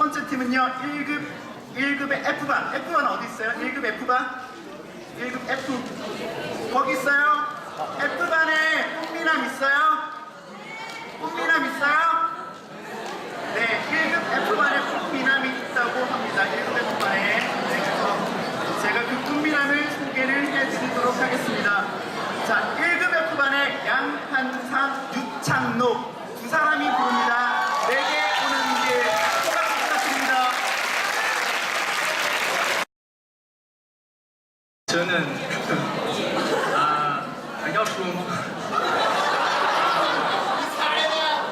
번째 팀은요 1급 1급의 F반 F반 어디 있어요? 1급 F반 1급 F. 거기 있어요? F반에 꽃미남 있어요? 꽃미남 있어요? 네 1급 F반에 꽃미남이 있다고 합니다. 1급 F반에. 네, 제가 그 꽃미남을 소개를 해드리도록 하겠습니다. 자 1급 F반에 양한상 유창록. 두 사람이 부릅니다 내게 오는 길 소감 부탁드립니다 이유는 아 가격도 뭐.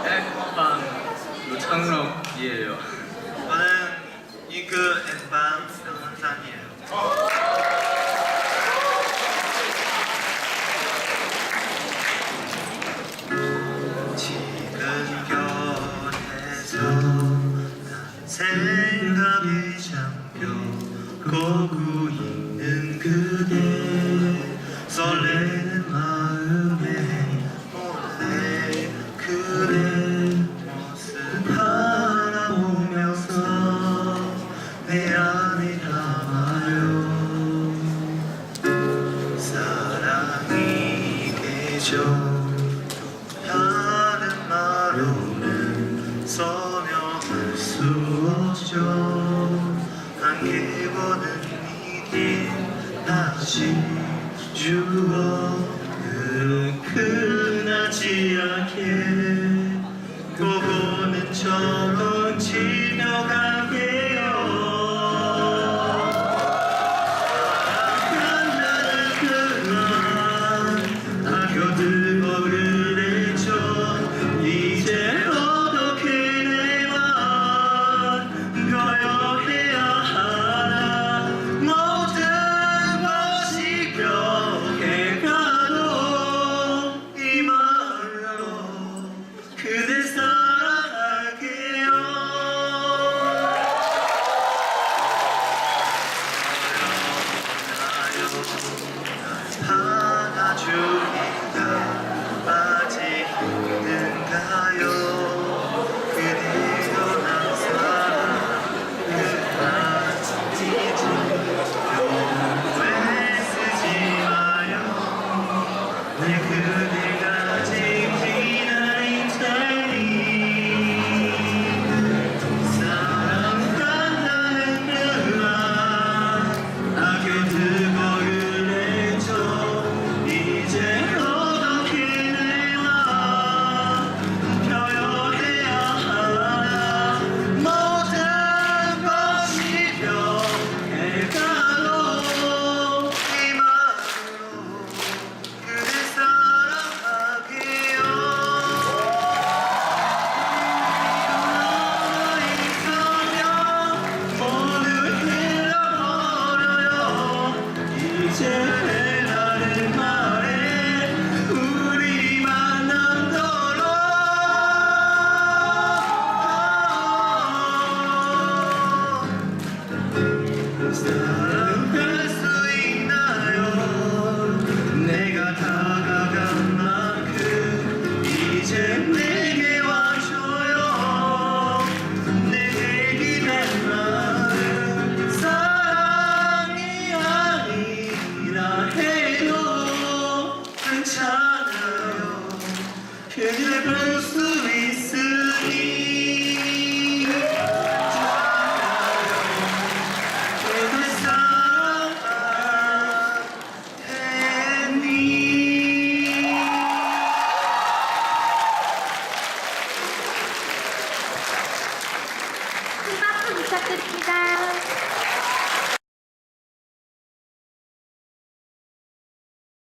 네, 앨범 노창록이에요. 저는 이그 앨범 상원산이에요. 지금 곁에서 생각이 잠겨 고구 있는 그대 설레는 마음에 몰래 그대 모습 바라보면서 내 안에 담아요. 사랑이 되죠 하는 말로는 서명할 수 없죠. 함께 보는 이길 다시 주어. 흔하지 않게. 또 보는 처럼 이 부탁드립니다.